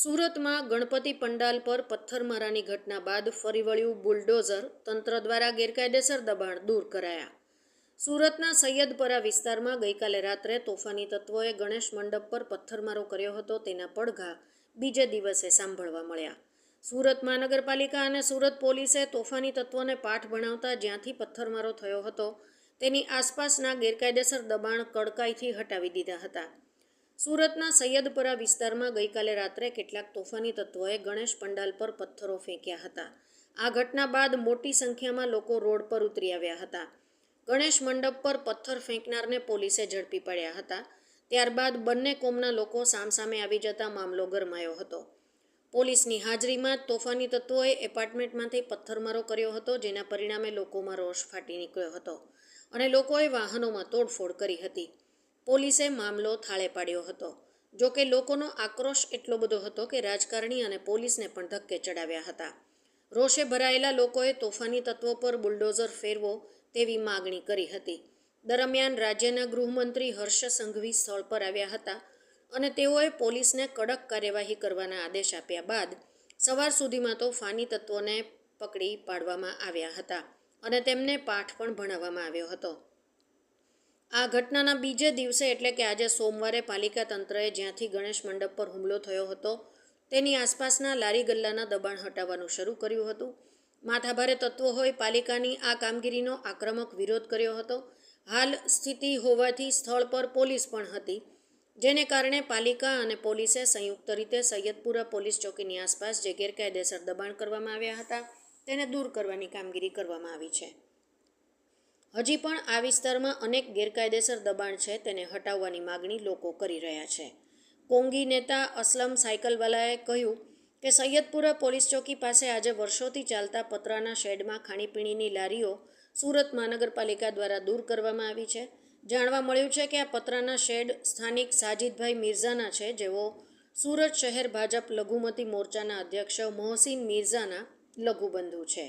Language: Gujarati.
સુરતમાં ગણપતિ પંડાલ પર પથ્થરમારાની ઘટના બાદ ફરી વળ્યું બુલડોઝર, તંત્ર દ્વારા ગેરકાયદેસર દબાણ દૂર કરાયા. સુરતના સૈયદપરા વિસ્તારમાં ગઈકાલે રાત્રે તોફાની તત્વોએ ગણેશ મંડપ પર પથ્થરમારો કર્યો હતો, તેના પડઘા બીજે દિવસે સાંભળવા મળ્યા. સુરત મહાનગરપાલિકા અને સુરત પોલીસે તોફાની તત્વોને પાઠ ભણાવતા જ્યાંથી પથ્થરમારો થયો હતો, તેની આસપાસના ગેરકાયદેસર દબાણ કડકાઈથી હટાવી દીધા હતા. સુરતના સૈયદપરા વિસ્તારમાં ગઈકાલે રાત્રે કેટલાક તોફાની તત્વોએ ગણેશ પંડાલ પર પથ્થરો ફેંક્યા હતા. આ ઘટના બાદ મોટી સંખ્યામાં લોકો રોડ પર ઉતરી આવ્યા હતા. ગણેશ મંડપ પર પથ્થર ફેંકનારને પોલીસે ઝડપી પાડ્યા હતા. ત્યારબાદ બંને કોમના લોકો સામસામે આવી જતા મામલો ગરમાયો હતો. પોલીસની હાજરીમાં તોફાની તત્વોએ એપાર્ટમેન્ટમાંથી પથ્થરમારો કર્યો હતો, જેના પરિણામે લોકોમાં રોષ ફાટી નીકળ્યો હતો અને લોકોએ વાહનોમાં તોડફોડ કરી હતી. પોલીસે મામલો થાળે પાડ્યો હતો. જો કે લોકોનો આક્રોશ એટલો બધો હતો કે રાજકારણી અને પોલીસને પણ ધક્કે ચડાવ્યા હતા. રોષે ભરાયેલા લોકોએ તોફાની તત્વો પર બુલડોઝર ફેરવો તેવી માગણી કરી હતી. દરમિયાન રાજ્યના ગૃહમંત્રી હર્ષ સંઘવી સ્થળ પર આવ્યા હતા અને તેઓએ પોલીસને કડક કાર્યવાહી કરવાના આદેશ આપ્યા બાદ સવાર સુધીમાં તો ફાની તત્વોને પકડી પાડવામાં આવ્યા હતા અને તેમને પાઠ પણ ભણાવવામાં આવ્યો હતો. આ ઘટનાના બીજે દિવસે એટલે કે આજે સોમવારે પાલિકા તંત્રએ જ્યાંથી ગણેશ મંડપ પર હુમલો થયો હતો, તેની આસપાસના લારી ગલ્લાના દબાણ હટાવવાનું શરૂ કર્યું હતું. માથાભારે તત્વો હોય પાલિકાની આ કામગીરીનો આક્રમક વિરોધ કર્યો હતો. હાલ સ્થિતિ હોવાથી સ્થળ પર પોલીસ પણ હતી, જેને કારણે પાલિકા અને પોલીસે સંયુક્ત રીતે સૈયદપુરા પોલીસ ચોકીની આસપાસ જે ગેરકાયદેસર દબાણ કરવામાં આવ્યા હતા, તેને દૂર કરવાની કામગીરી કરવામાં આવી છે. હજી પણ આ વિસ્તારમાં અનેક ગેરકાયદેસર દબાણ છે તેને હટાવવાની માગણી લોકો કરી રહ્યા છે. કોંગી નેતા અસલમ સાયકલવાલાએ કહ્યું કે સૈયદપુરા પોલીસ ચોકી પાસે આજે વર્ષોથી ચાલતા પતરાના શેડમાં ખાણીપીણીની લારીઓ સુરત મહાનગરપાલિકા દ્વારા દૂર કરવામાં આવી છે. જાણવા મળ્યું છે કે આ પતરાના શેડ સ્થાનિક સાજિદભાઈ મિર્ઝાના છે, જેઓ સુરત શહેર ભાજપ લઘુમતી મોરચાના અધ્યક્ષ મોહસિન મિર્ઝાના લઘુબંધુ છે.